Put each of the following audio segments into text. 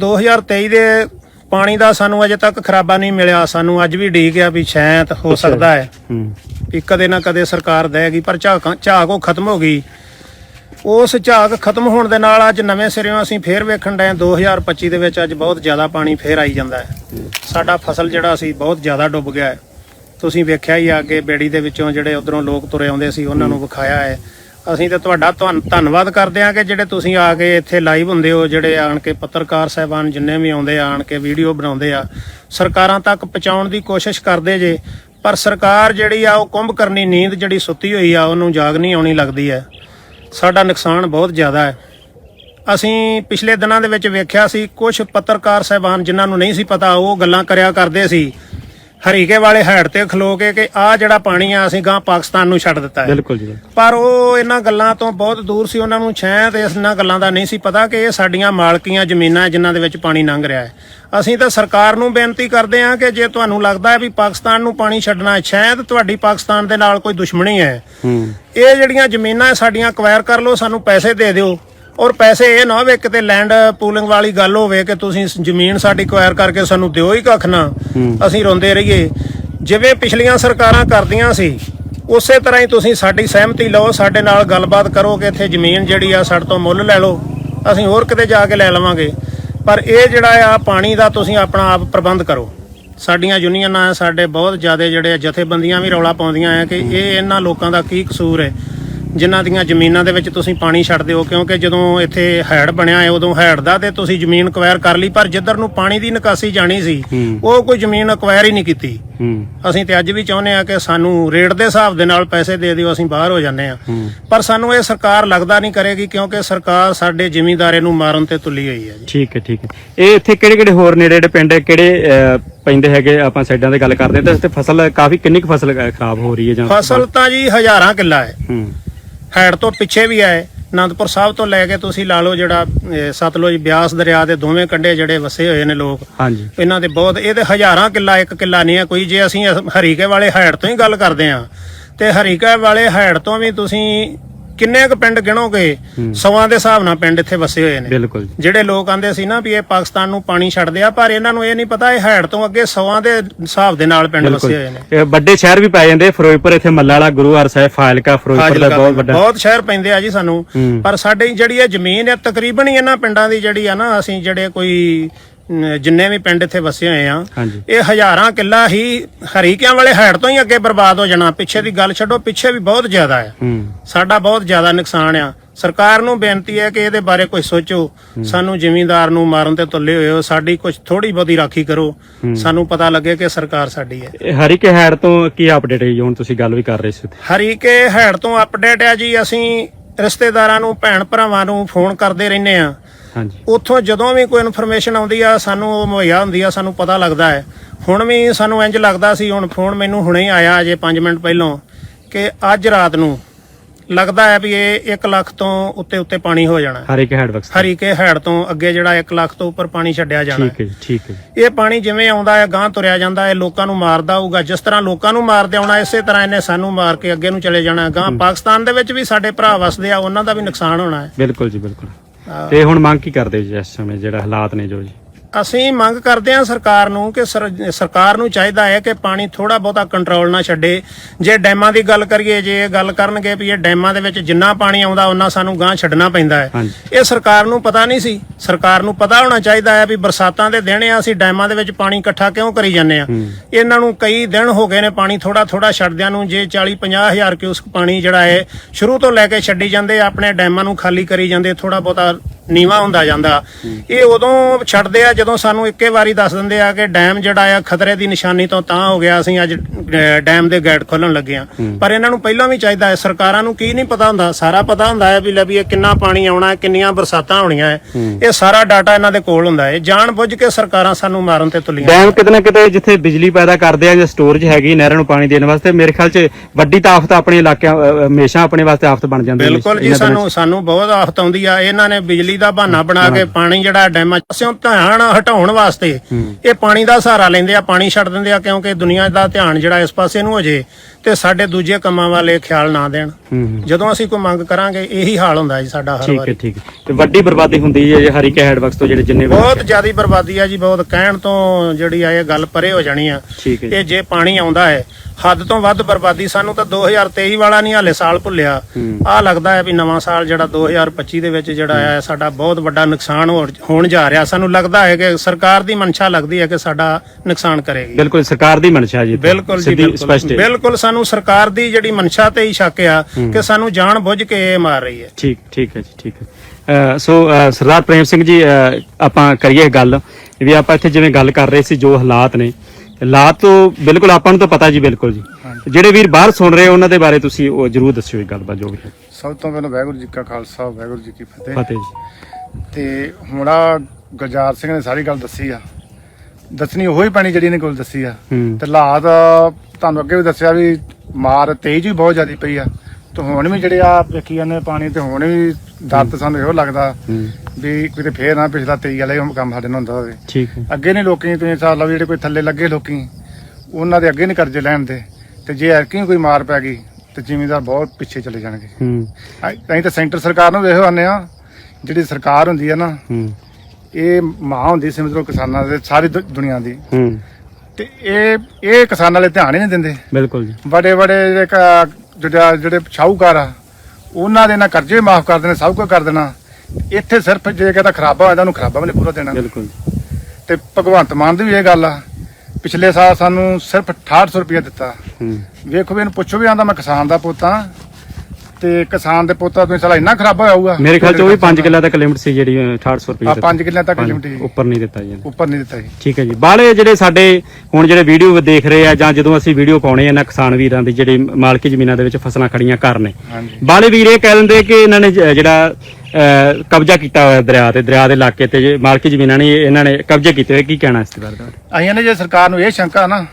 2023 ਦੇ ਪਾਣੀ ਦਾ ਸਾਨੂੰ ਅਜੇ ਤੱਕ ਖਰਾਬਾ ਨਹੀਂ ਮਿਲਿਆ। ਸਾਨੂੰ ਅੱਜ ਵੀ ਢੀਕ ਆ ਵੀ ਸ਼ਾਇਦ ਹੋ। ਸਕਦਾ ਹੈ। ਹੂੰ। ਵੀ ਕਦੇ ਨਾ ਕਦੇ ਸਰਕਾਰ ਦੇਗੀ ਪਰ ਝਾਕਾਂ ਝਾਕ ਉਹ ਖਤਮ ਹੋ ਗਈ। ਉਸ ਝਾਕ ਖਤਮ ਹੋਣ ਦੇ ਨਾਲ ਅੱਜ ਨਵੇਂ ਸਿਰਿਓਂ ਅਸੀਂ ਫੇਰ ਵੇਖਣ ਡਏ ਹਾਂ 2025 ਦੇ ਵਿੱਚ ਅੱਜ ਬਹੁਤ ਜ਼ਿਆਦਾ ਪਾਣੀ ਫੇਰ ਆਈ ਜਾਂਦਾ ਹੈ। ਸਾਡਾ ਫਸਲ ਜਿਹੜਾ ਸੀ ਬਹੁਤ ਜ਼ਿਆਦਾ ਡੁੱਬ ਗਿਆ ਹੈ। ਤੁਸੀਂ ਵੇਖਿਆ ਹੀ ਆ ਅੱਗੇ ਬੇੜੀ ਦੇ ਵਿੱਚੋਂ ਜਿਹੜੇ ਉਧਰੋਂ ਲੋਕ ਤੁਰੇ ਆਉਂਦੇ ਸੀ ਉਹਨਾਂ ਨੂੰ ਵਿਖਾਇਆ ਹੈ। ਅਸੀਂ ਤੇ ਤੁਹਾਡਾ ਧੰਨ- ਧੰਨਵਾਦ ਕਰਦੇ ਹਾਂ ਕਿ ਜਿਹੜੇ ਤੁਸੀਂ ਆ ਕੇ ਇੱਥੇ ਲਾਈਵ ਹੁੰਦੇ ਹੋ ਜਿਹੜੇ ਆਣ ਕੇ ਪੱਤਰਕਾਰ ਸਹਿਬਾਨ ਜਿੰਨੇ ਵੀ ਆਉਂਦੇ ਆ, ਆਣ ਕੇ ਵੀਡੀਓ ਬਣਾਉਂਦੇ ਆ ਸਰਕਾਰਾਂ ਤੱਕ ਪਹੁੰਚਾਉਣ ਦੀ ਕੋਸ਼ਿਸ਼ ਕਰਦੇ ਜੇ ਪਰ ਸਰਕਾਰ ਜਿਹੜੀ ਆ ਉਹ ਕੁੰਭ ਕਰਨੀ ਨੀਂਦ ਜਿਹੜੀ ਸੁੱਤੀ ਹੋਈ ਆ ਉਹਨੂੰ ਜਾਗ ਨਹੀਂ ਆਉਣੀ ਲੱਗਦੀ ਹੈ। ਸਾਡਾ ਨੁਕਸਾਨ ਬਹੁਤ ਜ਼ਿਆਦਾ ਹੈ। ਅਸੀਂ ਪਿਛਲੇ ਦਿਨਾਂ ਦੇ ਵਿੱਚ ਵੇਖਿਆ ਸੀ ਕੁਝ ਪੱਤਰਕਾਰ ਸਹਿਬਾਨ ਜਿਨ੍ਹਾਂ ਨੂੰ ਨਹੀਂ ਸੀ ਪਤਾ ਉਹ ਗੱਲਾਂ ਕਰਿਆ ਕਰਦੇ ਸੀ। ਹਰੀਕੇ ਵਾਲੇ ਹੈਡ ਤੇ ਖਲੋ ਕੇ ਕਿ ਆਹ ਜਿਹੜਾ ਪਾਣੀ ਆ ਅਸੀਂ ਗਾਂ ਪਾਕਿਸਤਾਨ ਨੂੰ ਛੱਡ ਦਿੱਤਾ ਹੈ। ਬਿਲਕੁਲ ਜੀ। ਪਰ ਉਹ ਇਹਨਾਂ ਗੱਲਾਂ ਤੋਂ ਬਹੁਤ ਦੂਰ ਸੀ ਉਹਨਾਂ ਨੂੰ ਸ਼ਾਇਦ ਇਹਨਾਂ ਗੱਲਾਂ ਦਾ ਨਹੀਂ ਸੀ ਪਤਾ ਕਿ ਇਹ ਸਾਡੀਆਂ ਮਾਲਕੀਆਂ ਜ਼ਮੀਨਾਂ ਜਿਨ੍ਹਾਂ ਦੇ ਵਿੱਚ ਪਾਣੀ ਲੰਘ ਰਿਹਾ ਹੈ। ਅਸੀਂ ਤਾਂ ਸਰਕਾਰ ਨੂੰ ਬੇਨਤੀ ਕਰਦੇ ਹਾਂ ਕਿ ਜੇ ਤੁਹਾਨੂੰ ਲੱਗਦਾ ਹੈ ਵੀ ਪਾਕਿਸਤਾਨ ਨੂੰ ਪਾਣੀ ਛੱਡਣਾ ਹੈ ਸ਼ਾਇਦ ਤੁਹਾਡੀ ਪਾਕਿਸਤਾਨ ਦੇ ਨਾਲ ਕੋਈ ਦੁਸ਼ਮਣੀ ਹੈ। ਹੂੰ। ਇਹ ਜਿਹੜੀਆਂ ਜ਼ਮੀਨਾਂ ਸਾਡੀਆਂ ਅਕਵਾਇਰ ਕਰ ਲਓ ਸਾਨੂੰ ਪੈਸੇ ਦੇ ਦਿਓ। ਔਰ ਪੈਸੇ ਇਹ ਨਾ ਹੋਵੇ ਕਿਤੇ ਲੈਂਡ ਪੂਲਿੰਗ ਵਾਲੀ ਗੱਲ ਹੋਵੇ ਕਿ ਤੁਸੀਂ ਜ਼ਮੀਨ ਸਾਡੀ ਅਕਵਾਇਰ ਕਰਕੇ ਸਾਨੂੰ ਦਿਓ ਹੀ ਕੱਖ ਨਾ। ਅਸੀਂ ਰੋਂਦੇ ਰਹੀਏ। ਜਿਵੇਂ ਪਿਛਲੀਆਂ ਸਰਕਾਰਾਂ ਕਰਦੀਆਂ ਸੀ ਉਸੇ ਤਰ੍ਹਾਂ ਹੀ ਤੁਸੀਂ ਸਾਡੀ ਸਹਿਮਤੀ ਲਓ ਸਾਡੇ ਨਾਲ ਗੱਲਬਾਤ ਕਰੋ ਕਿ ਇੱਥੇ ਜ਼ਮੀਨ ਜਿਹੜੀ ਆ ਸਾਡੇ ਤੋਂ ਮੁੱਲ ਲੈ ਲਓ। ਅਸੀਂ ਹੋਰ ਕਿਤੇ ਜਾ ਕੇ ਲੈ ਲਵਾਂਗੇ। ਪਰ ਇਹ ਜਿਹੜਾ ਆ ਪਾਣੀ ਦਾ ਤੁਸੀਂ ਆਪਣਾ ਆਪ ਪ੍ਰਬੰਧ ਕਰੋ। ਸਾਡੀਆਂ ਯੂਨੀਅਨਾਂ ਆ ਸਾਡੇ ਬਹੁਤ ਜ਼ਿਆਦਾ ਜਿਹੜੇ ਜਥੇਬੰਦੀਆਂ ਵੀ ਰੌਲਾ ਪਾਉਂਦੀਆਂ ਆ ਕਿ ਇਹ ਇਹਨਾਂ ਲੋਕਾਂ ਦਾ ਕੀ ਕਸੂਰ ਹੈ? ਜਿਨ੍ਹਾਂ ਦੀਆਂ ਜ਼ਮੀਨਾਂ ਦੇ ਵਿੱਚ ਤੁਸੀਂ ਪਾਣੀ ਛੱਡਦੇ ਹੋ ਕਿਉਂਕਿ ਜਦੋਂ ਇੱਥੇ ਹੈੜ ਬਣਿਆ ਹੈ ਉਦੋਂ ਹੈੜ ਦਾ ਤੇ ਤੁਸੀਂ ਜ਼ਮੀਨ ਅਕਵਾਇਰ ਕਰ ਲਈ ਪਰ ਜਿੱਧਰ ਨੂੰ ਪਾਣੀ ਦੀ ਨਿਕਾਸੀ ਜਾਣੀ ਸੀ। ਉਹ ਕੋਈ ਜ਼ਮੀਨ ਅਕਵਾਇਰ ਹੀ ਨਹੀਂ ਕੀਤੀ। ਅਸੀਂ ਤੇ ਅੱਜ ਵੀ ਚਾਹੁੰਦੇ ਆ ਕਿ ਸਾਨੂੰ ਰੇਟ ਦੇ ਹਿਸਾਬ ਦੇ ਨਾਲ ਪੈਸੇ ਦੇ ਦਿਓ ਅਸੀਂ ਬਾਹਰ ਹੋ ਜਾਂਦੇ ਆ ਪਰ ਸਾਨੂੰ ਇਹ ਸਰਕਾਰ ਲੱਗਦਾ ਨਹੀਂ ਕਰੇਗੀ ਕਿਉਂਕਿ ਸਰਕਾਰ ਸਾਡੇ ਜ਼ਿਮੀਂਦਾਰੇ ਨੂੰ ਮਾਰਨ ਤੇ ਤੁੱਲੀ ਹੋਈ ਹੈ ਜੀ। ਠੀਕ ਹੈ ਠੀਕ ਹੈ। ਇਹ ਇੱਥੇ ਕਿਹੜੇ ਕਿਹੜੇ ਹੋਰ ਨੇੜੇ ਨੇੜੇ ਪਿੰਡ ਕਿਹੜੇ ਪੈਂਦੇ ਹੈਗੇ ਆਪਾਂ ਸਾਈਡਾਂ ਤੇ ਗੱਲ ਕਰਦੇ ਤੇ ਇੱਥੇ ਫਸਲ ਕਾਫੀ ਕਿੰਨੀ ਕੁ ਫਸਲ ਖਰਾਬ ਹੋ ਰਹੀ ਹੈ ਜਾਂ ਫਸਲ ਤਾਂ ਜੀ ਹਜ਼ਾਰਾਂ ਕਿੱਲਾ ਹੈ। ਹੂੰ। ਹੈਡ ਤੋਂ ਪਿੱਛੇ ਵੀ ਆਏ। ਅਨੰਦਪੁਰ ਸਾਹਿਬ ਤੋਂ ਲੈ ਕੇ ਤੁਸੀਂ ਲਾ ਲਓ ਜਿਹੜਾ ਇਹ ਸਤਲੁਜ ਬਿਆਸ ਦਰਿਆ ਦੇ ਦੋਵੇਂ ਕੰਢੇ ਜਿਹੜੇ ਵਸੇ ਹੋਏ ਨੇ ਲੋਕ। ਹਾਂਜੀ। ਇਹਨਾਂ ਦੇ ਬਹੁਤ ਇਹਦੇ ਹਜ਼ਾਰਾਂ ਕਿੱਲਾ ਇੱਕ ਕਿੱਲਾ ਨਹੀਂ ਹੈ ਕੋਈ। ਜੇ ਅਸੀਂ ਇਸ ਹਰੀਕੇ ਵਾਲੇ ਹੈਡ ਤੋਂ ਹੀ ਗੱਲ ਕਰਦੇ ਆ ਤੇ ਹਰੀਕੇ ਵਾਲੇ ਹੈਡ ਤੋਂ ਵੀ ਤੁਸੀਂ ਕਿੰਨੇ ਕੁ ਪਿੰਡ ਗਿਣੋਗੇ? ਸੌਆਂ ਦੇ ਹਿਸਾਬ ਨਾਲ ਪਿੰਡ ਇੱਥੇ ਵਸੇ ਹੋਏ ਨੇ। ਬਿਲਕੁਲ ਜੀ। ਜਿਹੜੇ ਲੋਕ ਆਂਦੇ ਸੀ ਨਾ ਵੀ ਇਹ ਪਾਕਿਸਤਾਨ ਨੂੰ ਪਾਣੀ ਛੱਡਦੇ ਆ ਪਰ ਇਹਨਾਂ ਨੂੰ ਇਹ ਨਹੀਂ ਪਤਾ ਇਹ ਹੈਡ ਤੋਂ ਅੱਗੇ ਸੌਆਂ ਦੇ ਹਿਸਾਬ ਦੇ ਨਾਲ ਪਿੰਡ ਵਸੇ ਹੋਏ ਨੇ। ਇਹ ਵੱਡੇ ਸ਼ਹਿਰ ਵੀ ਪੈ ਜਾਂਦੇ ਫਿਰੋਜ਼ਪੁਰ ਇੱਥੇ ਮੱਲਾ ਵਾਲਾ ਗੁਰੂ ਹਰ ਸਾਹਿਬ ਫਾਜ਼ਿਲਕਾ ਫਿਰੋਜ਼ਪੁਰ ਦਾ ਬਹੁਤ। ਵੱਡਾ। ਬਹੁਤ ਸ਼ਹਿਰ ਪੈਂਦੇ ਆ ਜੀ ਸਾਨੂੰ। ਪਰ ਸਾਡੀ ਜਿਹੜੀ ਇਹ ਜ਼ਮੀਨ ਹੈ ਤਕਰੀਬਨ ਹੀ ਇਹਨਾਂ ਪਿੰਡਾਂ ਦੀ ਜਿਹੜੀ ਆ ਨਾ ਅਸੀਂ ਜਿਹੜੇ ਕੋਈ ਜਿੰਨੇ ਵੀ ਪਿੰਡ ਇੱਥੇ ਵਸੇ ਹੋਏ ਆ ਹਾਂਜੀ। ਇਹ ਹਜ਼ਾਰਾਂ ਕਿੱਲਾ ਹੀ ਹਰੀਕਿਆਂ ਵਾਲੇ ਹੈਡ ਤੋਂ ਹੀ ਅੱਗੇ ਬਰਬਾਦ ਹੋ ਜਾਣਾ। ਪਿੱਛੇ ਦੀ ਗੱਲ ਛੱਡੋ ਪਿੱਛੇ ਵੀ ਬਹੁਤ ਜ਼ਿਆਦਾ ਹੂੰ। ਸਾਡਾ ਬਹੁਤ ਜ਼ਿਆਦਾ ਨੁਕਸਾਨ ਆ। ਸਰਕਾਰ ਨੂੰ ਬੇਨਤੀ ਹੈ ਕਿ ਇਹਦੇ ਬਾਰੇ ਕੁਝ ਸੋਚੋ। ਸਾਨੂੰ ਜ਼ਿਮੀਂਦਾਰ ਨੂੰ ਮਾਰਨ ਤੇ ਤੁੱਲੇ ਹੋਏ ਹੋ। ਸਾਡੀ ਕੁਝ ਥੋੜੀ ਬਹੁਤੀ ਰਾਖੀ ਕਰੋ। ਸਾਨੂੰ ਪਤਾ ਲੱਗੇ ਕਿ ਸਰਕਾਰ ਸਾਡੀ ਹੈ। ਇਹ ਹਰੀਕੇ ਹੈਡ ਤੋਂ ਕੀ ਅਪਡੇਟ ਹੈ ਜੀ? ਹੁਣ ਤੁਸੀਂ ਗੱਲ ਵੀ ਕਰ ਰਹੇ ਸੀ ਉੱਥੇ। ਹਰੀਕੇ ਹੈਡ ਤੋਂ ਅਪਡੇਟ ਆ ਜੀ। ਅਸੀਂ ਰਿਸ਼ਤੇਦਾਰਾਂ ਨੂੰ ਭੈਣ ਭਰਾਵਾਂ ਨੂੰ ਫੋਨ ਕਰਦੇ ਰਹਿੰਦੇ ਆ। ਉੱਥੋਂ ਜਦੋਂ ਵੀ ਕੋਈ ਇਨਫੋਰਮੇਸ਼ਨ ਆਉਂਦੀ ਆ ਸਾਨੂੰ ਉਹ ਮੁਹੱਈਆ ਹੁੰਦੀ ਆ ਸਾਨੂੰ ਪਤਾ ਲੱਗਦਾ ਹੈ ਹੁਣ ਵੀ ਸਾਨੂੰ ਇੰਜ ਲੱਗਦਾ ਸੀ ਹੁਣ ਫੋਨ ਮੈਨੂੰ ਹੁਣੇ ਹੀ ਆਇਆ ਅਜੇ 5 ਮਿੰਟ ਪਹਿਲਾਂ ਕਿ ਅੱਜ ਰਾਤ ਨੂੰ ਲੱਗਦਾ ਹੈ ਵੀ ਇਹ 1 ਲੱਖ ਤੋਂ ਉੱਤੇ ਉੱਤੇ ਪਾਣੀ ਹੋ ਜਾਣਾ ਹੈ। Harike head works Harike head ਤੋਂ ਅੱਗੇ ਜਿਹੜਾ 1 ਲੱਖ ਤੋਂ ਉੱਪਰ ਪਾਣੀ ਛੱਡਿਆ ਜਾਣਾ। ਠੀਕ ਹੈ ਠੀਕ ਹੈ। ਇਹ ਪਾਣੀ ਜਿਵੇਂ ਆਉਂਦਾ ਹੈ ਗਾਂ ਤੁਰਿਆ ਜਾਂਦਾ ਹੈ ਲੋਕਾਂ ਨੂੰ ਮਾਰਦਾ ਹੋਊਗਾ ਜਿਸ ਤਰ੍ਹਾਂ ਲੋਕਾਂ ਨੂੰ ਮਾਰਦੇ ਆਉਣਾ ਇਸੇ ਤਰ੍ਹਾਂ ਇਹਨੇ ਸਾਨੂੰ ਮਾਰ ਕੇ ਅੱਗੇ ਨੂੰ ਚਲੇ ਜਾਣਾ। ਗਾਂ ਪਾਕਿਸਤਾਨ ਦੇ ਵਿੱਚ ਵੀ ਸਾਡੇ ਭਰਾ ਵਸਦੇ ਆ ਉਹਨਾਂ ਦਾ ਵੀ ਨੁਕਸਾਨ ਹੋਣਾ ਹੈ ਬਿਲਕੁਲ ਜੀ ਬਿਲਕੁਲ। ਤੇ ਹੁਣ ਮੰਗ ਕੀ ਕਰਦੇ ਜੀ ਇਸ ਸਮੇਂ ਜਿਹੜਾ ਹਾਲਾਤ ਨੇ ਜੋ ਜੀ? ਅਸੀਂ ਮੰਗ ਕਰਦੇ ਹਾਂ ਸਰਕਾਰ ਨੂੰ ਕਿ ਸਰ- ਸਰਕਾਰ ਨੂੰ ਚਾਹੀਦਾ ਹੈ ਕਿ ਪਾਣੀ ਥੋੜਾ ਬਹੁਤਾ ਕੰਟਰੋਲ ਨਾ ਛੱਡੇ। ਜੇ ਡੈਮਾਂ ਦੀ ਗੱਲ ਕਰੀਏ ਜੇ ਗੱਲ ਕਰਨਗੇ ਵੀ ਇਹ ਡੈਮਾਂ ਦੇ ਵਿੱਚ ਜਿੰਨਾ ਪਾਣੀ ਆਉਂਦਾ ਉਹਨਾਂ ਸਾਨੂੰ ਗਾਂ ਛੱਡਣਾ ਪੈਂਦਾ ਹੈ। ਇਹ ਸਰਕਾਰ ਨੂੰ ਪਤਾ ਨਹੀਂ ਸੀ। ਸਰਕਾਰ ਨੂੰ ਪਤਾ ਹੋਣਾ ਚਾਹੀਦਾ ਹੈ ਵੀ ਬਰਸਾਤਾਂ ਦੇ ਦਿਨ ਆ ਅਸੀਂ ਡੈਮਾਂ ਦੇ ਵਿੱਚ ਪਾਣੀ ਇਕੱਠਾ ਕਿਉਂ ਕਰੀ ਜਾਂਦੇ ਆ ਇਹਨਾਂ ਨੂੰ ਕਈ ਦਿਨ ਹੋ ਗਏ ਨੇ ਪਾਣੀ ਥੋੜਾ ਥੋੜਾ ਛੱਡਦਿਆਂ ਨੂੰ। ਜੇ 40 50 ਹਜ਼ਾਰ ਕਿਊਸਕ ਪਾਣੀ ਜਿਹੜਾ ਹੈ ਸ਼ੁਰੂ ਤੋਂ ਲੈ ਕੇ ਛੱਡੀ ਜਾਂਦੇ ਆਪਣੇ ਡੈਮਾਂ ਨੂੰ ਖਾਲੀ ਕਰੀ ਜਾਂਦੇ ਥੋੜਾ ਬਹੁਤਾ ਨੀਵਾ ਹੁੰਦਾ ਜਾਂਦਾ। ਇਹ ਉਦੋਂ ਛੱਡਦੇ ਆ ਜਦੋਂ ਸਾਨੂੰ ਇੱਕੇ ਵਾਰੀ ਦੱਸ ਦਿੰਦੇ ਆ ਕਿ ਡੈਮ ਜਿਹੜਾ ਆ ਖਤਰੇ ਦੀ ਨਿਸ਼ਾਨੀ ਤੋਂ ਤਾਂ ਹੋ ਗਿਆ ਅਸੀਂ ਅੱਜ ਡੈਮ ਦੇ ਗੇਟ ਖੋਲਣ ਲੱਗੇ ਆ। ਪਰ ਇਹਨਾਂ ਨੂੰ ਪਹਿਲਾਂ ਵੀ ਚਾਹੀਦਾ ਹੈ ਸਰਕਾਰਾਂ ਨੂੰ ਕੀ ਨਹੀਂ ਪਤਾ ਹੁੰਦਾ ਸਾਰਾ ਪਤਾ ਹੁੰਦਾ ਹੈ ਵੀ ਲੈ ਵੀ ਇਹ ਕਿੰਨਾ ਪਾਣੀ ਆਉਣਾ ਹੈ ਕਿੰਨੀਆਂ ਬਰਸਾਤਾਂ ਹੋਣੀਆਂ ਹੈ। ਇਹ ਸਾਰਾ ਡਾਟਾ ਇਹਨਾਂ ਦੇ ਕੋਲ ਹੁੰਦਾ ਹੈ। ਜਾਣ ਬੁੱਝ ਕੇ ਸਰਕਾਰਾਂ ਸਾਨੂੰ ਮਾਰਨ ਤੇ ਤੁਲੀਆਂ ਡੈਮ ਕਿਤੇ ਨਾ ਕਿਤੇ ਜਿੱਥੇ ਬਿਜਲੀ ਪੈਦਾ ਕਰਦੇ ਆ ਜਾਂ ਸਟੋਰੇਜ ਹੈਗੀ ਨਹਿਰਾਂ ਨੂੰ ਪਾਣੀ ਦੇਣ ਵਾਸਤੇ ਮੇਰੇ ਖਿਆਲ 'ਚ ਵੱਡੀ ਤਾਂ ਆਫਤ ਆਪਣੇ ਇਲਾਕਿਆਂ ਹਮੇਸ਼ਾ ਆਪਣੇ ਵਾਸਤੇ ਆਫਤ ਬਣ ਜਾਂਦੀ ਹੈ। ਬਿਲਕੁਲ ਜੀ। ਸਾਨੂੰ ਸਾਨੂੰ ਬਹੁਤ ਆਫਤ ਆਉਂਦੀ ਆ। ਇਹਨਾਂ ਨੇ ਬਿਜਲੀ ਦਾ ਬਹਾਨਾ ਬਣਾ ਕੇ ਪਾਣੀ ਜਿਹੜਾ ਡੈਮਾਂ 'ਚ ਅਸੀਂ ਧਿਆਨ ਹਟਾਉਣ ਵਾਸਤੇ। ਇਹ ਪਾਣੀ ਦਾ ਸਹਾਰਾ ਲੈਂਦੇ ਆ ਪਾਣੀ ਛੱਡ ਦਿੰਦੇ ਆ ਕਿਉਂਕਿ ਦੁਨੀਆ ਦਾ ਧਿਆਨ ਜਿਹੜਾ ਇਸ ਪਾਸੇ ਨੂੰ ਹੋ ਜੇ ਤੇ ਸਾਡੇ ਦੂਜੇ ਕੰਮਾਂ ਵਾਲੇ ਖਿਆਲ ਨਾ ਦੇਣ। ਹੂੰ। ਜਦੋਂ ਅਸੀਂ ਕੋਈ ਮੰਗ ਕਰਾਂਗੇ ਇਹੀ ਹਾਲ ਹੁੰਦਾ ਜੀ ਸਾਡਾ ਹਰ ਠੀਕ ਹੈ ਵਾਰੀ। ਠੀਕ ਹੈ। ਤੇ ਵੱਡੀ ਬਰਬਾਦੀ ਹੁੰਦੀ ਹੈ ਹਰੀ ਕੇ ਹੈਡਵਰਕਸ ਤੋਂ ਜਿਹੜੇ ਜਿੰਨੇ ਵੀ ਬਹੁਤ ਜ਼ਿਆਦੀ ਬਰਬਾਦੀ ਆ ਜੀ ਬਹੁਤ ਕਹਿਣ ਤੋਂ ਜਿਹੜੀ ਆ ਇਹ ਗੱਲ ਪਰੇ ਹੋ ਜਾਣੀ ਆ। ਠੀਕ ਹੈ ਜੀ। ਇਹ ਜੇ ਪਾਣੀ ਆਉਂਦਾ ਹੈ ਹੱਦ ਤੋਂ ਵੱਧ ਬਰਬਾਦੀ ਸਾਨੂੰ ਤਾਂ 2023 ਵਾਲਾ ਨਹੀਂ ਹਾਲੇ ਸਾਲ ਭੁੱਲਿਆ। ਹੂੰ। ਆ ਲੱਗਦਾ ਹੈ ਵੀ ਨਵਾਂ ਸਾਲ ਜਿਹੜਾ 2025 ਦੇ ਵਿੱਚ ਜਿਹੜਾ ਹੈ। ਸਾਡਾ ਬਹੁਤ ਵੱਡਾ ਨੁਕਸਾਨ ਹੋ- ਹੋਣ ਜਾ ਰਿਹਾ। ਸਾਨੂੰ ਲੱਗਦਾ ਹੈ ਕਿ ਸਰਕਾਰ ਦੀ ਮਨਸ਼ਾ ਲੱਗਦੀ ਹੈ ਕਿ ਸਾਡਾ ਨੁਕਸਾਨ ਕਰੇਗੀ। ਬਿਲਕੁਲ ਸਰਕਾਰ ਦੀ ਮਨਸ਼ਾ ਜੀ ਬਿਲਕੁਲ ਜੀ ਬਿਲਕੁਲ। ਸਪਸ਼ਟ ਹੈ। ਬਿਲਕੁਲ ਸਾਨੂੰ ਸਰਕਾਰ ਦੀ ਜਿਹੜੀ ਮਨਸ਼ਾ ਤੇ ਹੀ ਸ਼ੱਕ ਆ ਕਿ ਸਾਨੂੰ ਜਾਣ ਬੁੱਝ ਕੇ ਇਹ ਮਾਰ ਰਹੀ ਹੈ। ਠੀਕ ਠੀਕ ਹੈ ਜੀ ਠੀਕ ਹੈ। ਸੋ ਸਰਦਾਰ ਪ੍ਰੇਮ ਸਿੰਘ ਜੀ ਆਪਾਂ ਕਰੀਏ ਗੱਲ ਵੀ ਆਪਾਂ ਇੱਥੇ ਜਿਵੇਂ ਗੱਲ ਕਰ ਰਹੇ ਸੀ ਜੋ ਹਾਲਾਤ ਨੇ। ਹਾਲਾਤ ਤੋਂ ਬਿਲਕੁਲ ਆਪਾਂ ਨੂੰ ਤਾਂ ਪਤਾ ਜੀ ਬਿਲਕੁਲ ਜੀ। ਜਿਹੜੇ ਵੀਰ ਬਾਹਰ ਸੁਣ ਰਹੇ ਉਹਨਾਂ ਦੇ ਬਾਰੇ ਤੁਸੀਂ ਉਹ ਜਰੂਰ ਦੱਸਿਓ ਇਹ ਗੱਲਬਾਤ ਜੋ ਵੀ ਹੈ। ਸਭ ਤੋਂ ਪਹਿਲਾਂ ਵਾਹਿਗੁਰੂ ਜੀ ਕਾ ਖਾਲਸਾ ਵਾਹਿਗੁਰੂ ਜੀ ਕੀ ਫਤਿਹ। ਫਤਿਹ ਜੀ। ਤੇ ਹੁਣ ਆ ਗੁਰਜਾਰ ਸਿੰਘ ਨੇ ਸਾਰੀ ਗੱਲ ਦੱਸੀ ਆ। ਦੱਸਣੀ ਉਹੀ ਪੈਣੀ ਜਿਹੜੀ ਇਹਨੇ ਕੋਲ ਦੱਸੀ ਆ। ਤੇ ਹਾਲਾਤ ਤੁਹਾਨੂੰ ਅੱਗੇ ਵੀ ਦੱਸਿਆ ਵੀ ਮਾਰ ਤੇਜ਼ ਵੀ ਬਹੁਤ ਜ਼ਿਆਦੀ ਪਈ ਆ। ਤੇ ਹੁਣ ਵੀ ਜਿਹੜੇ ਆ ਵੇਖੀ ਜਾਂਦੇ ਪਾਣੀ ਤੇ ਹੁਣ ਵੀ ਤਾਂ ਸਾਨੂੰ ਇਹੋ ਲੱਗਦਾ ਵੀ ਕਿਤੇ ਫੇਰ ਨਾ ਪਿਛਲਾ 23 ਵਾਲਾ ਹੀ ਕੰਮ ਸਾਡੇ ਨਾਲ ਹੁੰਦਾ ਹੋਵੇ। ਠੀਕ ਹੈ। ਅੱਗੇ ਨਹੀਂ ਲੋਕੀ ਤੁਸੀਂ ਹਿਸਾਬ ਲਾ ਜਿਹੜੇ ਕੋਈ ਥੱਲੇ ਲੱਗੇ ਲੋਕੀ ਉਹਨਾਂ ਦੇ ਅੱਗੇ ਨਹੀਂ ਕਰਜ਼ੇ ਲੈਣ ਦੇ। ਤੇ ਜੇ ਐਰਕੀ ਕੋਈ ਮਾਰ ਪੈ ਗਈ ਤੇ ਜ਼ਿਮੀਂਦਾਰ ਬਹੁਤ ਪਿੱਛੇ ਚਲੇ ਜਾਣਗੇ। ਹੂੰ। ਅਸੀਂ ਤਾਂ ਸੈਂਟਰ ਸਰਕਾਰ ਨੂੰ ਵੇਖੋ ਆਨੇ ਆ ਜਿਹੜੀ ਸਰਕਾਰ ਹੁੰਦੀ ਆ ਨਾ ਹੂੰ। ਇਹ ਮਾਂ ਹੁੰਦੀ ਸੀ ਮਤਲਬ ਕਿਸਾਨਾਂ ਦੇ ਸਾਰੀ ਦੁਨੀਆ ਦੀ। ਹੂੰ। ਤੇ ਇਹ ਇਹ ਕਿਸਾਨਾਂ ਵਾਲੇ ਧਿਆਨ ਹੀ ਨਹੀਂ ਦਿੰਦੇ। ਬਿਲਕੁਲ ਜੀ। ਬੜੇ ਬੜੇ ਜਿਹੜੇ ਕ- ਜਿਹੜਾ- ਜਿਹੜੇ ਸ਼ਾਹੂਕਾਰ ਆ ਉਹਨਾਂ ਦੇ ਨਾਲ ਕਰਜ਼ੇ ਮਾਫ ਕਰ ਦੇਣੇ ਸਭ ਕੁਝ ਕਰ ਦੇਣਾ। ਇੱਥੇ ਸਿਰਫ ਜੇ ਕਹਿੰਦਾ ਖਰਾਬਾ ਹੋਇਆ ਤਾਂ ਉਹਨੂੰ ਖਰਾਬਾ ਵੀ ਨਹੀਂ ਪੂਰਾ ਦੇਣਾ। ਬਿਲਕੁਲ ਤੇ ਭਗਵੰਤ ਮਾਨ ਦੀ ਵੀ ਇਹ ਗੱਲ ਆ ਪਿਛਲੇ ਸਾਲ ਸਾਨੂੰ ਸਿਰਫ 6800 ਰੁਪਏ ਦਿੱਤਾ। ਹੂੰ। ਵੇਖੋ ਵੀ ਇਹਨੂੰ ਪੁੱਛੋ ਵੀ ਆਂਦਾ ਮੈਂ ਕਿਸਾਨ ਦਾ ਪੁੱਤ ਆ ਤੇ ਕਿਸਾਨ ਦੇ ਪੁੱਤਾਂ ਤੋਂ ਸਾਲਾ ਇੰਨਾ ਖਰਾਬਾ ਹੋਇਆ ਹੋਊਗਾ? ਮੇਰੇ ਖਿਆਲ ਚ ਉਹ ਵੀ 5 ਕਿੱਲਾ ਤੱਕ ਲਿਮਟ ਸੀ ਜਿਹੜੀ ਅਹ, 6800 ਰੁਪਏ ਆ 5 ਕਿੱਲੇ ਤੱਕ ਲਿਮਟ ਸੀ। ਉੱਪਰ ਨਹੀਂ ਦਿੱਤਾ ਜੀ। ਉੱਪਰ ਨਹੀਂ ਦਿੱਤਾ ਜੀ। ਠੀਕ ਹੈ ਜੀ। ਬਾਹਲੇ ਜਿਹੜੇ ਸਾਡੇ ਹੁਣ ਜਿਹੜੇ ਵੀਡੀਓ ਦੇਖ ਰਹੇ ਆ ਜਾਂ ਜਦੋਂ ਅਸੀਂ ਵੀਡੀਓ ਪਾਉਣੇ ਆ ਨਾ ਕਿਸਾਨ ਵੀਰਾਂ ਦੀ ਜਿਹੜੇ ਮਾਲਕੀ ਜ਼ਮੀਨਾਂ ਦੇ ਵਿੱਚ ਫਸਲਾਂ ਖੜੀਆਂ ਕਰ ਨੇ ਬਾਹਲੇ ਵੀਰ ਇਹ ਕਹਿ ਦਿੰਦੇ ਕਿ ਇਹਨਾਂ ਨੇ ਜ- ਜਿਹੜਾ ਕਬਜ਼ਾ ਕੀਤਾ ਹੋਇਆ ਦਰਿਆ ਤੇ ਦਰਿਆ ਦੇ ਇਲਾਕੇ ਤੇ ਜੇ ਮਾਲਕੀ ਜ਼ਮੀਨਾਂ ਨੇ ਇਹਨਾਂ ਨੇ ਕਬਜ਼ੇ ਕੀਤੇ ਹੋਏ। ਕੀ ਕਹਿਣਾ ਇਸ ਬਾਰੇ? ਅਸੀਂ ਨੇ ਜੇ ਸਰਕਾਰ ਨੂੰ ਇਹ ਸ਼ੰਕਾ ਨਾ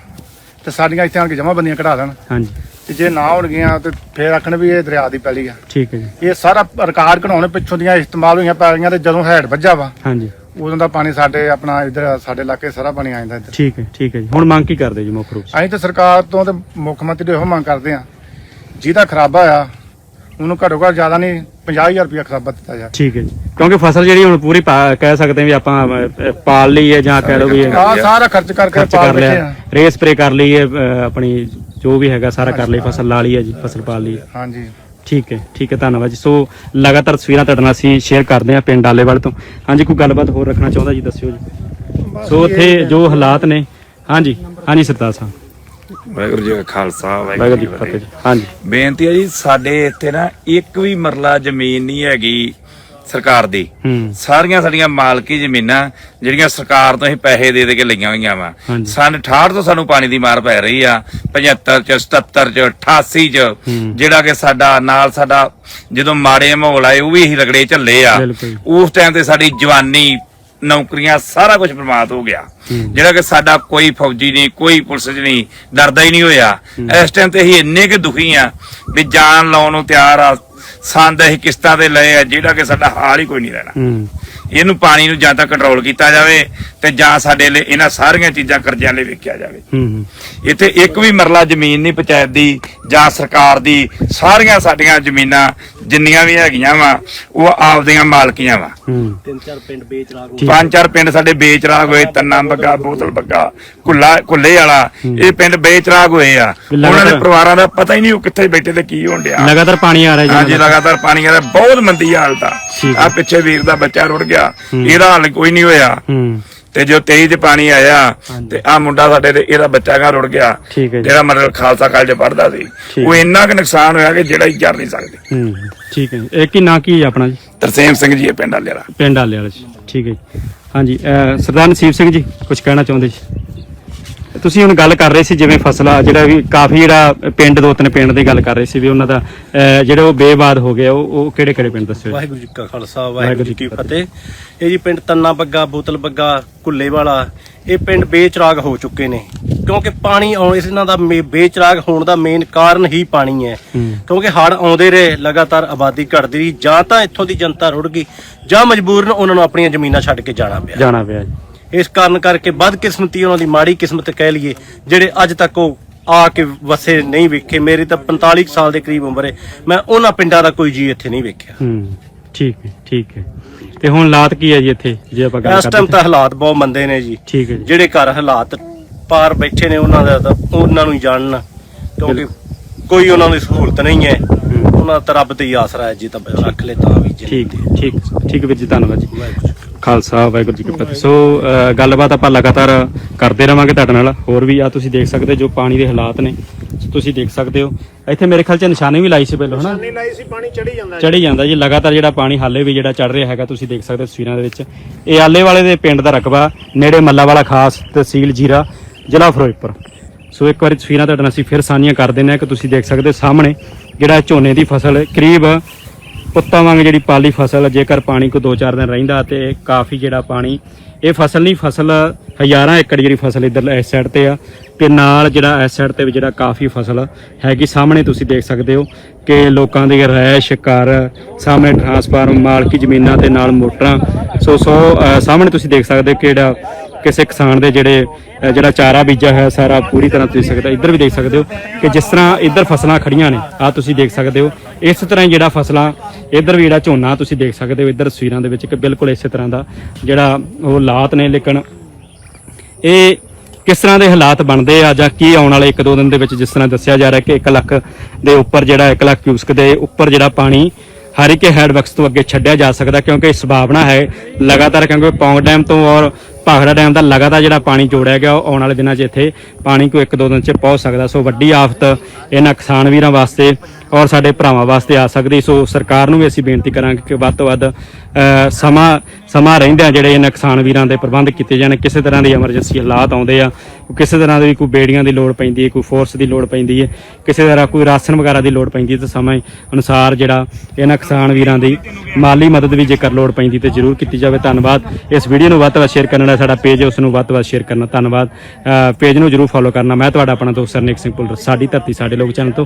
ਤੇ ਸਾਡੀਆਂ ਇੱਥੇ ਆਣ ਕੇ ਜਮਾਬੰਦੀਆਂ ਕਢਾ ਦੇਣ। ਹਾਂਜੀ। ਤੇ ਜੇ ਨਾ ਹੋਣਗੀਆਂ ਤੇ ਫੇਰ ਆਖਣ ਵੀ ਇਹ ਦਰਿਆ ਦੀ ਪੈਲੀ ਆ। ਠੀਕ ਹੈ ਜੀ। ਇਹ ਸਾਰਾ ਰਿਕਾਰਡ ਕਢਾਉਣੇ ਪਿੱਛੋਂ ਦੀਆਂ ਇਸਤੇਮਾਲ ਹੋਈਆਂ ਪੈਲੀਆਂ ਤੇ ਜਦੋਂ ਹੈਡ ਵੱਜਾ ਵਾ ਹਾਂਜੀ। ਉਦੋਂ ਦਾ ਪਾਣੀ ਸਾਡੇ ਆਪਣਾ ਇੱਧਰ ਸਾਡੇ ਇਲਾਕੇ ਸਾਰਾ ਪਾਣੀ ਆ ਜਾਂਦਾ ਇੱਧਰ। ਠੀਕ ਹੈ ਠੀਕ ਹੈ ਜੀ। ਹੁਣ ਮੰਗ ਕੀ ਕਰਦੇ ਜੀ ਮੁੱਖ ਰੂਪ ਚ? ਅਸੀਂ ਤਾਂ ਸਰਕਾਰ ਤੋਂ ਤੇ ਮੁੱਖ ਮੰਤਰੀ ਤੋਂ ਇਹੋ ਮੰਗ ਕਰਦੇ ਆ ਜਿਹਦਾ ਖਰਾਬਾ ਆ ਉਹਨੂੰ ਘੱਟੋ ਘੱਟ ਜ਼ਿਆਦਾ ਨਹੀਂ 50000 ਰੁਪਇਆ ਖਰਾਬਾ ਦਿੱਤਾ ਜਾ ਠੀਕ ਹੈ ਜੀ। ਕਿਉਂਕਿ ਫਸਲ ਜਿਹੜੀ ਹੁਣ ਪੂਰੀ ਪਾ- ਕਹਿ ਸਕਦੇ ਵੀ ਆਪਾਂ ਅਹ, ਪਾਲ ਲਈ ਹੈ ਜਾਂ ਕਹਿ ਲਓ ਵੀ ਆ ਸਾਰਾ ਖਰਚ ਕਰਕੇ ਖਰਚ ਪਾਲ ਕਰ ਬੈਠੇ ਲਿਆ ਆ। ਰੇ ਸਪਰੇ ਕਰ ਲਈ ਹੈ ਅਹ, ਆਪਣੀ ਜੋ ਵੀ ਹੈਗਾ ਸਾਰਾ ਕਰ ਲਈ ਫਸਲ ਲਾ ਲਈ ਹੈ ਜੀ ਫਸਲ ਪਾਲ ਲਈ ਹੈ। ਹਾਂਜੀ। ਠੀਕ ਹੈ ਠੀਕ ਹੈ ਧੰਨਵਾਦ ਜੀ। ਸੋ ਲਗਾਤਾਰ ਤਸਵੀਰਾਂ ਤੁਹਾਡੇ ਨਾਲ ਅਸੀਂ ਸ਼ੇਅਰ ਕਰਦੇ ਹਾਂ ਪਿੰਡ ਆਲੇਵਾਲ ਤੋਂ। ਹਾਂਜੀ ਕੋਈ ਗੱਲਬਾਤ ਹੋਰ ਰੱਖਣਾ ਚਾਹੁੰਦਾ ਜੀ ਦੱਸਿਓ ਜੀ। ਸੋ ਉੱਥੇ ਜੋ ਹਾਲਾਤ ਨੇ। ਹਾਂਜੀ ਹਾਂਜੀ ਸਰਦਾਰ ਸਾਹਿਬ। ਵਾਹਿਗੁਰੂ ਜੀ ਕਾ ਖਾਲਸਾ ਵਾਹਿਗੁਰੂ ਜੀ ਕੀ ਫਤਿਹ। ਹਾਂਜੀ ਬੇਨਤੀ ਹੈ ਜੀ ਸਾਡੇ ਇੱਥੇ ਨਾ ਇੱਕ ਵੀ ਮਰਲਾ ਜ਼ਮੀਨ ਨਹੀਂ ਹੈਗੀ ਸਰਕਾਰ ਦੀ ਸਾਰੀਆਂ ਸਾਡੀਆਂ ਮਾਲਕੀ ਜ਼ਮੀਨਾਂ ਜਿਹੜੀਆਂ ਸਰਕਾਰ ਤੋਂ ਅਸੀਂ ਪੈਸੇ ਦੇ ਦੇ ਕੇ ਲਈਆਂ ਹੋਈਆਂ ਵਾ। ਸਨ 68 ਤੋਂ ਸਾਨੂੰ ਪਾਣੀ ਦੀ ਮਾਰ ਪੈ ਰਹੀ ਆ 75 ਚ 77 ਚ 88 ਚ। ਜਿਹੜਾ ਕਿ ਸਾਡਾ ਨਾਲ ਸਾਡਾ ਜਦੋਂ ਮਾੜੇ ਮਾਹੌਲ ਆਏ ਉਹ ਵੀ ਅਸੀਂ ਰਗੜੇ ਝੱਲੇ ਆ। ਉਸ ਟਾਈਮ ਤੇ ਸਾਡੀ ਜਵਾਨੀ ਨੌਕਰੀਆਂ ਸਾਰਾ ਕੁਝ ਬਰਬਾਦ ਹੋ ਗਿਆ। ਜਿਹੜਾ ਕਿ ਸਾਡਾ ਕੋਈ ਫੌਜੀ ਨਹੀਂ ਕੋਈ ਪੁਲਿਸ 'ਚ ਨਹੀਂ ਡਰਦਾ ਹੀ ਨਹੀਂ ਹੋਇਆ। ਇਸ ਟਾਈਮ ਤੇ ਅਸੀਂ ਇੰਨੇ ਕਿ ਦੁਖੀ ਆ ਵੀ ਜਾਨ ਲਾਉਣ ਨੂੰ ਤਿਆਰ ਆ। ਸੰਦ ਅਸੀਂ ਕਿਸ਼ਤਾਂ ਤੇ ਲਏ ਆ ਜਿਹੜਾ ਕਿ ਸਾਡਾ ਹਾਲ ਹੀ ਕੋਈ ਨਹੀਂ ਰਹਿਣਾ। ਇਹਨੂੰ ਪਾਣੀ ਨੂੰ ਜਾਂ ਤਾਂ ਕੰਟਰੋਲ ਕੀਤਾ ਜਾਵੇ ਤੇ ਜਾਂ ਸਾਡੇ ਲਈ ਇਹਨਾਂ ਸਾਰੀਆਂ ਚੀਜ਼ਾਂ ਕਰਜ਼ਿਆਂ ਲਈ ਵੇਖਿਆ ਜਾਵੇ। ਇੱਥੇ ਇੱਕ ਵੀ ਮਰਲਾ ਜ਼ਮੀਨ ਨਹੀਂ ਪੰਚਾਇਤ ਦੀ ਜਾਂ ਸਰਕਾਰ ਦੀ ਸਾਰੀਆਂ ਸਾਡੀਆਂ ਜ਼ਮੀਨਾਂ ਜਿੰਨੀਆਂ ਵੀ ਹੈਗੀਆਂ ਵਾ ਉਹ ਆਪਦੀਆਂ ਮਾਲਕੀਆਂ ਵਾ। ਪੰਜ ਚਾਰ ਪਿੰਡ ਸਾਡੇ ਬੇਚਰਾਗ ਹੋਏ ਤੰਨਾ ਬੱਗਾ ਬੋਤਲ ਬੱਗਾ ਕੁੱਲਾ ਕੁੱਲੇ ਵਾਲਾ ਇਹ ਪਿੰਡ ਬੇਚਰਾਗ ਹੋਏ ਆ। ਉਹਨਾਂ ਦੇ ਪਰਿਵਾਰਾਂ ਦਾ ਪਤਾ ਹੀ ਨਹੀਂ ਉਹ ਕਿੱਥੇ ਬੈਠੇ ਤੇ ਕੀ ਹੋਣ ਡਿਆ। ਲਗਾਤਾਰ ਪਾਣੀ ਆ ਰਿਹਾ ਜੀ ਹਾਂਜੀ ਲਗਾਤਾਰ। ਪਾਣੀ ਆ ਰਿਹਾ ਬਹੁਤ ਮੰਦੀ ਹਾਲਤ ਆ। ਆ ਪਿੱਛੇ ਵੀਰ ਦਾ ਬੱਚਾ ਰੁੜ ਗਿਆ। ਇਹਦਾ ਹਾਲ ਕੋਈ ਨਹੀਂ ਹੋਇਆ। ਹੂੰ। ਤੇ ਜੋ 23 ਚ ਪਾਣੀ ਆਇਆ। ਤੇ ਆ ਮੁੰਡਾ ਸਾਡੇ ਦੇ ਇਹਦਾ ਬੱਚਾ ਗਾ ਰੁੜ ਗਿਆ ਠੀਕ ਹੈ ਜੀ। ਜਿਹੜਾ ਮਤਲਬ ਖਾਲਸਾ ਕਾਲਜ ਪੜਦਾ ਸੀ ਉਹ ਇੰਨਾ ਕੁ ਨੁਕਸਾਨ ਹੋਇਆ ਕਿ ਜਿਹੜਾ ਹੀ ਕਰ ਨਹੀਂ ਸਕਦੇ ਹੂੰ ਠੀਕ ਹੈ ਜੀ। ਇਹ ਕੀ ਨਾਂ ਕੀ ਹੈ ਆਪਣਾ ਜੀ ਤਰਸੇਮ ਸਿੰਘ ਜੀ ਇਹ ਪਿੰਡ ਵਾਲੇ ਦਾ ਪਿੰਡ ਆਲੇ ਵਾਲੇ। ਠੀਕ ਹੈ ਜੀ ਹਾਂਜੀ ਅਹ ਸਰਦਾਰ ਨਸੀਬ ਸਿੰਘ ਜੀ ਕੁਝ ਕਹਿਣਾ ਚਾਹੁੰਦੇ ਜੀ ਤੁਸੀਂ ਹੁਣ ਗੱਲ ਕਰ ਰਹੇ ਸੀ ਜਿਵੇਂ ਫਸਲਾ ਜਿਹੜਾ ਵੀ ਕਾਫੀ ਜਿਹੜਾ ਪਿੰਡ ਦੋ ਤਿੰਨ ਪਿੰਡ ਦੀ ਗੱਲ ਕਰ ਰਹੇ ਸੀ ਵੀ ਉਹਨਾਂ ਦਾ ਅਹ, ਜਿਹੜੇ ਉਹ ਬੇਬਾਦ ਹੋ ਗਏ ਉਹ ਉਹ ਕਿਹੜੇ ਕਿਹੜੇ ਪਿੰਡ ਦੱਸਿਓ। ਵਾਹਿਗੁਰੂ ਜੀ ਕਾ ਖਾਲਸਾ ਵਾਹਿਗੁਰੂ ਜੀ ਕੀ ਫਤਿਹ। ਇਹ ਜੀ ਪਿੰਡ ਤੰਨਾ ਬੱਗਾ ਬੋਤਲ ਬੱਗਾ ਕੁੱਲੇ ਵਾਲਾ ਇਹ ਪਿੰਡ ਬੇਚਰਾਗ ਹੋ ਚੁੱਕੇ ਨੇ। ਕਿਉਂਕਿ ਪਾਣੀ ਆਉਣ ਇਸ ਇਹਨਾਂ ਦਾ ਮੇ- ਬੇਚਰਾਗ ਹੋਣ ਦਾ ਮੇਨ ਕਾਰਨ ਹੀ ਪਾਣੀ ਹੈ। ਹੂੰ। ਕਿਉਂਕਿ ਹੜ੍ਹ ਆਉਂਦੇ ਰਹੇ ਲਗਾਤਾਰ ਆਬਾਦੀ ਘਟਦੀ ਰਹੀ ਜਾਂ ਤਾਂ ਇੱਥੋਂ ਦੀ ਜਨਤਾ ਰੁੜ ਗਈ ਜਾਂ ਮਜਬੂਰਨ ਉਹਨਾਂ ਨੂੰ ਆਪਣੀਆਂ ਜ਼ਮੀਨਾਂ ਛੱਡ ਕੇ ਜਾਣਾ ਪਿਆ। ਜਾਣਾ ਪਿਆ ਜੀ। ਇਸ ਕਾਰਨ ਕਰਕੇ ਬਦਕਿਸਮਤੀ ਉਹਨਾਂ ਦੀ ਮਾੜੀ ਕਿਸਮਤ ਕਹਿ ਲਈਏ ਜਿਹੜੇ ਅੱਜ ਤੱਕ ਉਹ ਆ ਕੇ ਵਸੇ ਨਹੀਂ ਵੇਖੇ। ਮੇਰੀ ਤਾਂ 45 ਕੁ ਸਾਲ ਦੇ ਕਰੀਬ ਉਮਰ ਹੈ। ਮੈਂ ਉਹਨਾਂ ਪਿੰਡਾਂ ਦਾ ਕੋਈ ਜੀ ਇੱਥੇ ਨਹੀਂ ਵੇਖਿਆ। ਹੂੰ ਠੀਕ ਹੈ ਠੀਕ ਹੈ। ਤੇ ਹੁਣ ਹਾਲਾਤ ਕੀ ਹੈ ਜੀ ਇੱਥੇ ਜੇ ਆਪਾਂ ਗੱਲ ਇਸ ਟਾਈਮ ਕਰਦੇ ਤਾਂ ਹਾਲਾਤ ਬਹੁਤ ਮੰਦੇ ਨੇ ਜੀ। ਠੀਕ ਹੈ ਜੀ। ਜਿਹੜੇ ਘਰ ਹਾਲਾਤ ਪਾਰ ਬੈਠੇ ਨੇ ਉਹਨਾਂ ਦਾ ਤਾਂ ਉਹਨਾਂ ਨੂੰ ਹੀ ਜਾਣਨ ਕਿਉਂਕਿ ਕੋਈ ਉਹਨਾਂ ਦੀ ਸਹੂਲਤ ਨਹੀਂ ਹੈ। ਉਹਨਾਂ ਤਾਂ ਰੱਬ ਤੇ ਹੀ ਆਸਰਾ ਹੈ ਜੀ ਤਾਂ ਰੱਖ ਲੈ ਤਾਂ ਵੀ ਜੀ ਠੀਕ ਠੀਕ ਠੀਕ ਵੀਰ ਜੀ ਧੰਨਵਾਦ ਜੀ। ਖਾਲਸਾ ਵਾਹਿਗੁਰੂ ਜੀ ਕੀ ਫਤਿਹ। ਸੋ ਅ, ਗੱਲਬਾਤ ਆਪਾਂ ਲਗਾਤਾਰ ਕਰਦੇ ਰਵਾਂਗੇ ਤੁਹਾਡੇ ਨਾਲ। ਹੋਰ ਵੀ ਆ ਤੁਸੀਂ ਦੇਖ ਸਕਦੇ ਜੋ ਪਾਣੀ ਦੇ ਹਾਲਾਤ ਨੇ ਸੋ ਤੁਸੀਂ ਦੇਖ ਸਕਦੇ ਹੋ। ਇੱਥੇ ਮੇਰੇ ਖਿਆਲ ਚ ਨਿਸ਼ਾਨੀ ਵੀ ਲਾਈ ਸੀ ਪਹਿਲਾਂ ਹਨਾ? ਨਹੀਂ ਲਾਈ ਸੀ ਪਾਣੀ ਚੜੀ ਜਾਂਦਾ ਚੜੀ ਜਾਂਦਾ ਜੀ ਲਗਾਤਾਰ ਜਿਹੜਾ ਪਾਣੀ ਹਾਲੇ ਵੀ ਜਿਹੜਾ ਚੜ ਰਿਹਾ ਹੈਗਾ ਤੁਸੀਂ ਦੇਖ ਸਕਦੇ ਹੋ ਤਸਵੀਰਾਂ ਦੇ ਵਿੱਚ। ਇਹ ਆਲੇ ਵਾਲੇ ਦੇ ਪਿੰਡ ਦਾ ਰਕਬਾ ਨੇੜੇ ਮੱਲਾ ਵਾਲਾ ਖਾਸ ਤਹਿਸੀਲ ਜੀਰਾ ਜ਼ਿਲ੍ਹਾ ਫਿਰੋਜ਼ਪੁਰ। ਸੋ ਇੱਕ ਵਾਰੀ ਤਸਵੀਰਾਂ ਤੁਹਾਡੇ ਨਾਲ ਅਸੀਂ ਫਿਰ ਸਾਂਝੀਆਂ ਕਰ ਦਿੰਦੇ ਹਾਂ ਕਿ ਤੁਸੀਂ ਦੇਖ ਸਕਦੇ ਹੋ ਸਾਹਮਣੇ ਜਿਹੜਾ ਝੋਨੇ ਦੀ ਫਸਲ ਕਰੀਬ ਪੁੱਤਾਂ ਵਾਂਗ ਜਿਹੜੀ ਪਾਲੀ ਫਸਲ ਜੇਕਰ ਪਾਣੀ ਕੋ 2-4 ਦਿਨ ਰਹਿੰਦਾ ਤੇ ਕਾਫੀ ਜਿਹੜਾ ਪਾਣੀ ਇਹ ਫਸਲ ਨਹੀਂ, ਫਸਲ ਹਜ਼ਾਰਾਂ ਏਕੜ ਜਿਹੜੀ ਫਸਲ ਇਧਰ ਇਸ ਸਾਈਡ ਤੇ ਆ ਤੇ ਨਾਲ ਜਿਹੜਾ ਇਸ ਸਾਈਡ ਤੇ ਵੀ ਜਿਹੜਾ ਕਾਫੀ ਫਸਲ ਹੈਗੀ, ਸਾਹਮਣੇ ਤੁਸੀਂ ਦੇਖ ਸਕਦੇ ਹੋ ਕਿ ਲੋਕਾਂ ਦੇ ਰਹਿਸ਼ ਘਰ, ਸਾਹਮਣੇ ਟਰਾਂਸਫਾਰਮ ਮਾਲਕੀ ਜ਼ਮੀਨਾਂ ਤੇ ਨਾਲ ਮੋਟਰਾਂ। ਸੋ ਸੋ ਸਾਹਮਣੇ ਤੁਸੀਂ ਦੇਖ ਸਕਦੇ ਹੋ ਕਿ ਜਿਹੜਾ ਕਿਸੇ ਕਿਸਾਨ ਦੇ ਜਿਹੜੇ ਜਿਹੜਾ ਚਾਰਾ ਬੀਜਾ ਹੈ ਸਾਰਾ ਪੂਰੀ ਤਰ੍ਹਾਂ ਤੁਸੀਂ ਸਕਦਾ ਇੱਧਰ ਵੀ ਦੇਖ ਸਕਦੇ ਹੋ ਕਿ ਜਿਸ ਤਰ੍ਹਾਂ ਇੱਧਰ ਫਸਲਾਂ ਖੜੀਆਂ ਨੇ ਆ ਤੁਸੀਂ ਦੇਖ ਸਕਦੇ ਹੋ। ਇਸ ਤਰ੍ਹਾਂ ਹੀ ਜਿਹੜਾ ਫਸਲਾਂ, ਇੱਧਰ ਵੀ ਜਿਹੜਾ ਝੋਨਾ ਤੁਸੀਂ ਦੇਖ ਸਕਦੇ ਹੋ, ਇੱਧਰ ਤਸਵੀਰਾਂ ਦੇ ਵਿੱਚ ਕਿ ਬਿਲਕੁਲ ਇਸੇ ਤਰ੍ਹਾਂ ਦਾ ਜਿਹੜਾ ਉਹ ਹਾਲਾਤ ਨੇ ਲੇਕਿਨ ਇਹ ਕਿਸ ਤਰ੍ਹਾਂ ਦੇ ਹਾਲਾਤ ਬਣਦੇ ਆ ਜਾਂ ਕੀ ਆਉਣ ਵਾਲੇ ਇੱਕ ਦੋ ਦਿਨ ਦੇ ਵਿੱਚ ਜਿਸ ਤਰ੍ਹਾਂ ਦੱਸਿਆ ਜਾ ਰਿਹਾ ਕਿ 1 ਲੱਖ ਦੇ ਉੱਪਰ ਜਿਹੜਾ 1 ਲੱਖ ਕਿਊਸਕ ਦੇ ਉੱਪਰ ਜਿਹੜਾ ਪਾਣੀ ਹਰੀਕੇ ਹੈਡਵਰਕਸ ਤੋਂ ਅੱਗੇ ਛੱਡਿਆ ਜਾ ਸਕਦਾ ਕਿਉਂਕਿ ਸੰਭਾਵਨਾ ਹੈ ਲਗਾਤਾਰ ਕਿਉਂਕਿ ਪੌਂਗ ਡੈਮ ਤੋਂ ਔਰ ਭਾਖੜਾ ਡੈਮ ਦਾ ਲਗਾਤਾਰ ਜਿਹੜਾ ਪਾਣੀ ਜੋੜਿਆ ਗਿਆ, ਉਹ ਆਉਣ ਵਾਲੇ ਦਿਨਾਂ 'ਚ ਇੱਥੇ ਪਾਣੀ ਕੋ ਇੱਕ ਦੋ ਦਿਨ 'ਚ ਪਹੁੰਚ ਸਕਦਾ। ਸੋ ਵੱਡੀ ਆਫਤ ਇਹਨਾਂ ਕਿਸਾਨ ਵੀਰਾਂ ਵਾਸਤੇ ਔਰ ਸਾਡੇ ਭਰਾਵਾਂ ਵਾਸਤੇ ਆ ਸਕਦੀ। ਸੋ ਸਰਕਾਰ ਨੂੰ ਵੀ ਅਸੀਂ ਬੇਨਤੀ ਕਰਾਂਗੇ ਕਿ ਵੱਧ ਤੋਂ ਵੱਧ ਸਮਾਂ ਸਮਾਂ ਰਹਿੰਦਿਆਂ ਜਿਹੜੇ ਇਹਨਾਂ ਕਿਸਾਨ ਵੀਰਾਂ ਦੇ ਪ੍ਰਬੰਧ ਕੀਤੇ ਜਾਣ। ਕਿਸੇ ਤਰ੍ਹਾਂ ਦੀ ਐਮਰਜੈਂਸੀ ਹਾਲਾਤ ਆਉਂਦੇ ਆ, ਕਿਸੇ ਤਰ੍ਹਾਂ ਦੀ ਕੋਈ ਬੇੜੀਆਂ ਦੀ ਲੋੜ ਪੈਂਦੀ ਹੈ, ਕੋਈ ਫੋਰਸ ਦੀ ਲੋੜ ਪੈਂਦੀ ਹੈ, ਕਿਸੇ ਤਰ੍ਹਾਂ ਕੋਈ ਰਾਸ਼ਨ ਵਗੈਰਾ ਦੀ ਲੋੜ ਪੈਂਦੀ ਹੈ, ਤਾਂ ਸਮੇਂ ਅਨੁਸਾਰ ਜਿਹੜਾ ਇਹਨਾਂ ਕਿਸਾਨ ਵੀਰਾਂ ਦੀ ਮਾਲੀ ਮਦਦ ਵੀ ਜੇਕਰ ਲੋੜ ਪੈਂਦੀ ਤੇ ਜ਼ਰੂਰ ਕੀਤੀ ਜਾਵੇ। ਧੰਨਵਾਦ। ਇਸ ਵੀਡੀਓ ਨੂੰ ਵੱਧ ਤੋਂ ਵੱਧ ਸ਼ੇਅਰ ਕਰਨ ਦਾ ਸਾਡਾ ਪੇਜ ਹੈ ਉਸ ਨੂੰ ਵੱਧ ਤੋਂ ਵੱਧ ਸ਼ੇਅਰ ਕਰਨਾ। ਧੰਨਵਾਦ। ਪੇਜ ਨੂੰ ਜ਼ਰੂਰ ਫੋਲੋ ਕਰਨਾ। ਮੈਂ ਤੁਹਾਡਾ ਆਪਣਾ ਦੋਸਤ ਸਰਨੇਕ ਸਿੰਘ ਪੁੱਲਰ ਸਾਡੀ ਧਰਤੀ, ਸਾਡੇ ਲੋਕ ਚੈਨਲ ਤੋਂ